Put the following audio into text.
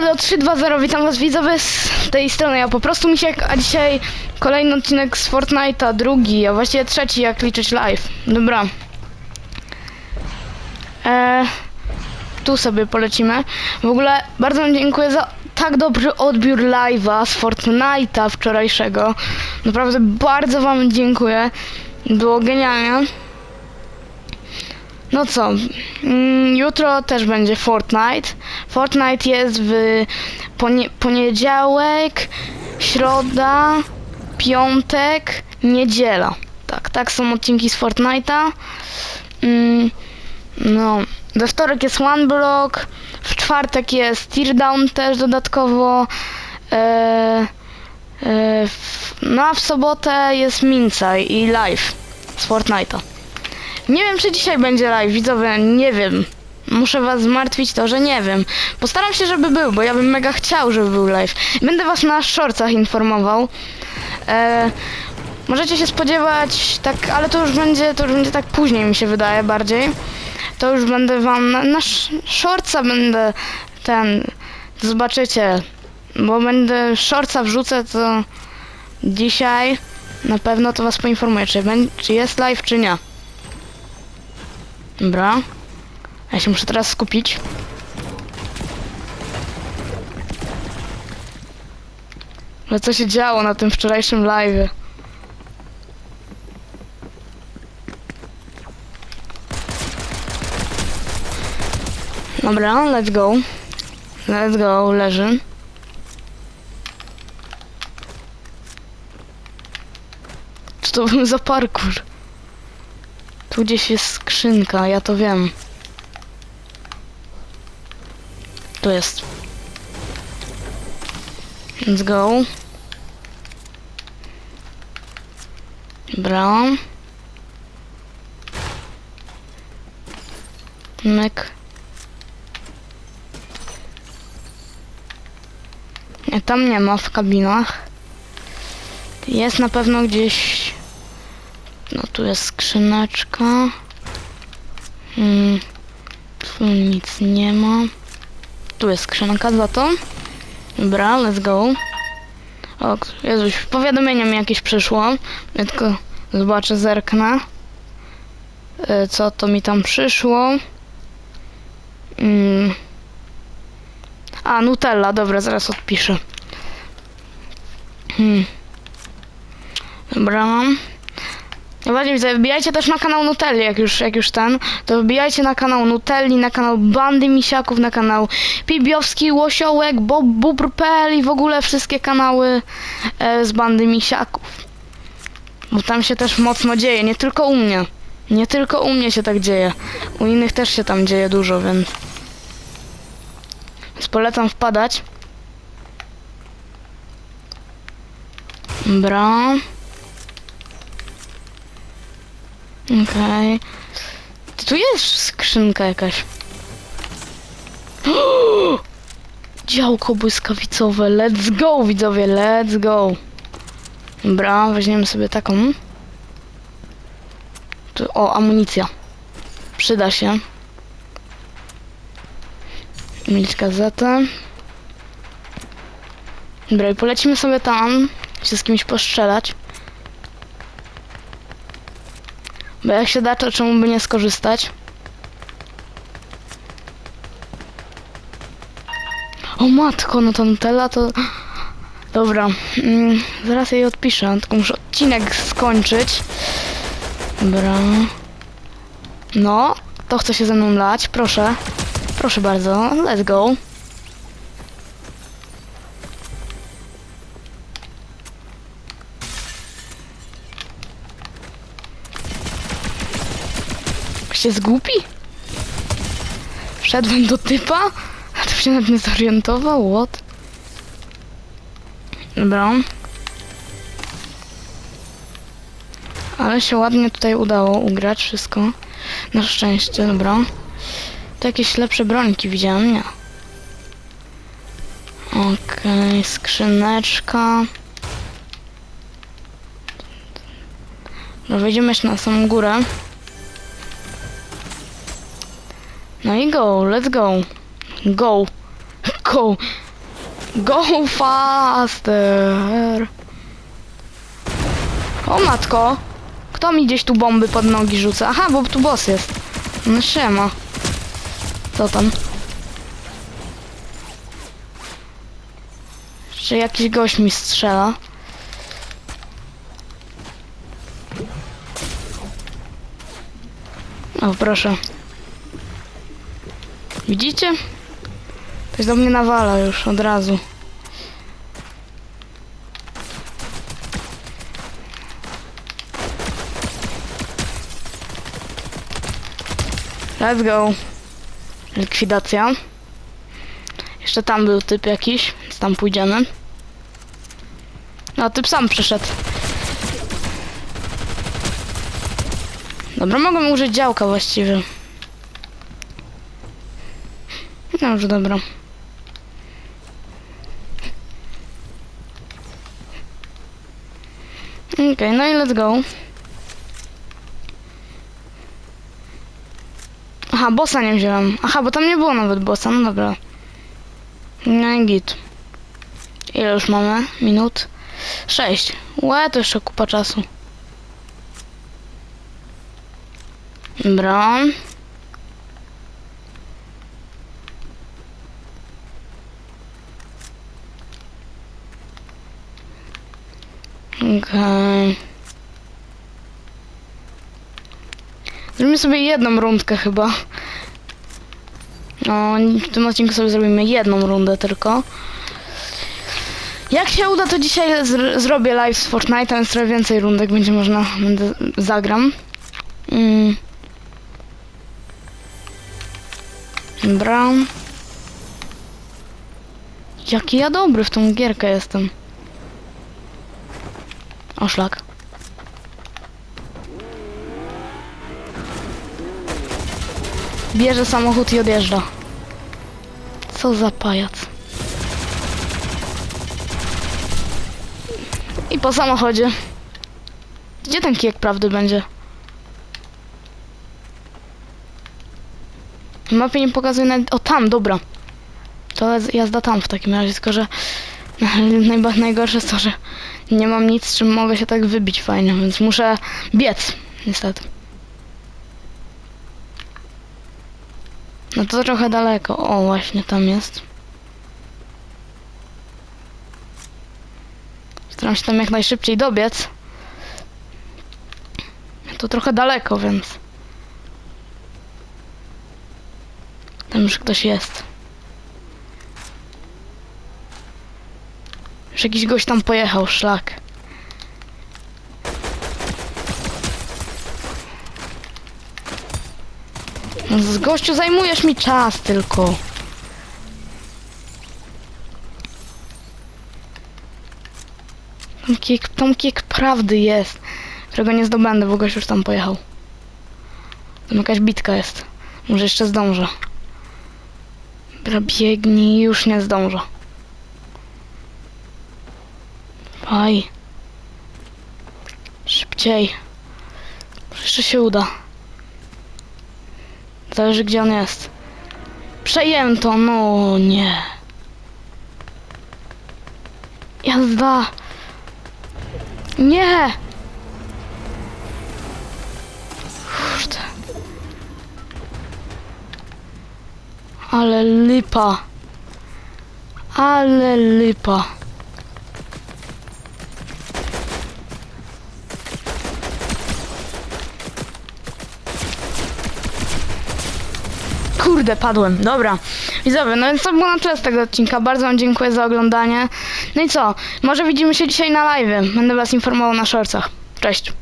Halo 320, witam was widzowie z tej strony, ja po prostu Misiek, a dzisiaj kolejny odcinek z Fortnite'a, drugi, a właściwie trzeci jak liczyć live. Dobra. E, tu sobie polecimy. W ogóle bardzo wam dziękuję za tak dobry odbiór live'a z Fortnite'a wczorajszego. Naprawdę bardzo wam dziękuję. Było genialnie. No co, mm, jutro też będzie Fortnite. Fortnite jest w ponie poniedziałek, środa, piątek, niedziela. Tak, tak są odcinki z Fortnite'a. Mm, no, we wtorek jest One Block, w czwartek jest Teardown też dodatkowo. E, e, no a w sobotę jest Mincaj i live z Fortnite'a. Nie wiem, czy dzisiaj będzie live, widzowie, nie wiem. Muszę was zmartwić to, że nie wiem. Postaram się, żeby był, bo ja bym mega chciał, żeby był live. Będę was na shortcach informował. E, możecie się spodziewać, tak, ale to już będzie, to już będzie tak później mi się wydaje bardziej. To już będę wam na, na będę ten, zobaczycie, bo będę shortca wrzucę, to dzisiaj na pewno to was poinformuję, czy, czy jest live, czy nie. Dobra. Ja się muszę teraz skupić. Ale co się działo na tym wczorajszym live? Dobra, let's go. Let's go, leży. Co to był za parkour? Tu gdzieś jest skrzynka, ja to wiem. Tu jest. Let's go. Dobra. Myk. Nie, tam nie ma w kabinach. Jest na pewno gdzieś no tu jest skrzyneczka. Hmm, tu nic nie ma. Tu jest skrzynka za to. Dobra, let's go. O, Jezuś, powiadomienie mi jakieś przyszło. Ja tylko zobaczę, zerknę. E, Co to mi tam przyszło? Mm. A, Nutella, dobra, zaraz odpiszę. Hmm. Dobra. Najbardziej widzę, wbijajcie też na kanał Nutelli, jak już, jak już ten, to wbijajcie na kanał Nutelli, na kanał Bandy Misiaków, na kanał Pibiowski, Łosiołek, Bob, Bubr.pl i w ogóle wszystkie kanały e, z Bandy Misiaków. Bo tam się też mocno dzieje, nie tylko u mnie. Nie tylko u mnie się tak dzieje. U innych też się tam dzieje dużo, więc... Więc polecam wpadać. Dobra. Okej. Ty Tu jest skrzynka jakaś. Działko błyskawicowe. Let's go, widzowie, let's go. Dobra, weźmiemy sobie taką. Tu, o, amunicja. Przyda się. Mieć gazetę. Dobra, i polecimy sobie tam. Się z kimś postrzelać. Bo jak się da, to czemu by nie skorzystać? O matko, no to Nutella to... Dobra, mm, zaraz jej odpiszę, tylko muszę odcinek skończyć. Dobra. No, to chce się ze mną lać, proszę. Proszę bardzo, let's go. Się zgubi? Wszedłem do typa? A to się nawet nie zorientował? What? Dobra. Ale się ładnie tutaj udało ugrać wszystko. Na szczęście, dobra. To jakieś lepsze brońki widziałem, nie? Okej, skrzyneczka. No wejdziemy jeszcze na samą górę. No i go, let's go. Go. matką! Go faster! O matko! Kto mi gdzieś tu bomby pod nogi rzuca? Aha, bo tu boss jest. No siema. Co tam? Czy jakiś gość mi strzela? O, proszę. Widzicie? Ktoś do mnie nawala już od razu. Let's go. Likwidacja. Jeszcze tam był typ jakiś, więc tam pójdziemy. No, typ sam przyszedł. Dobra, mogę użyć działka właściwie. No już dobra. Okej, no i let's go. Aha, bossa nie wziąłem. Aha, bo tam nie było nawet bossa, no dobra. No i git. Ile już mamy? Minut? Sześć. Łe, to jeszcze kupa czasu. Dobra. Okej. Zrobimy sobie jedną rundkę chyba. No, w tym odcinku sobie zrobimy jedną rundę tylko. Jak się uda, to dzisiaj zr- zrobię live z Fortnite, więc trochę więcej rundek będzie można, będę, zagram. Mm. Dobra. Jaki ja dobry w tą gierkę jestem. O szlak. Bierze samochód i odjeżdża. Co za pajac. I po samochodzie. Gdzie ten kijek prawdy będzie? Mapie nie pokazuje nawet... O, tam, dobra. To jazda tam w takim razie, tylko że... Najba- najgorsze jest to, że nie mam nic, czym mogę się tak wybić fajnie, więc muszę biec, niestety. No to trochę daleko. O, właśnie tam jest. Staram się tam jak najszybciej dobiec. To trochę daleko, więc... Tam już ktoś jest. Już jakiś gość tam pojechał, szlak. No z gościu zajmujesz mi czas tylko. Tam kiek, tam kiek prawdy jest, którego nie zdobędę, bo gość już tam pojechał. Tam jakaś bitka jest. Może jeszcze zdążę. Dobra, biegnij, już nie zdążę. Aj. Szybciej. Jeszcze się uda. Zależy gdzie on jest. Przejęto, no nie. Jazda. Nie. Kurde. Ale lipa. Ale lipa. Kurde, padłem. Dobra. Widzowie, no więc to było na tyle z tego odcinka. Bardzo wam dziękuję za oglądanie. No i co? Może widzimy się dzisiaj na live. Będę was informował na shortsach. Cześć.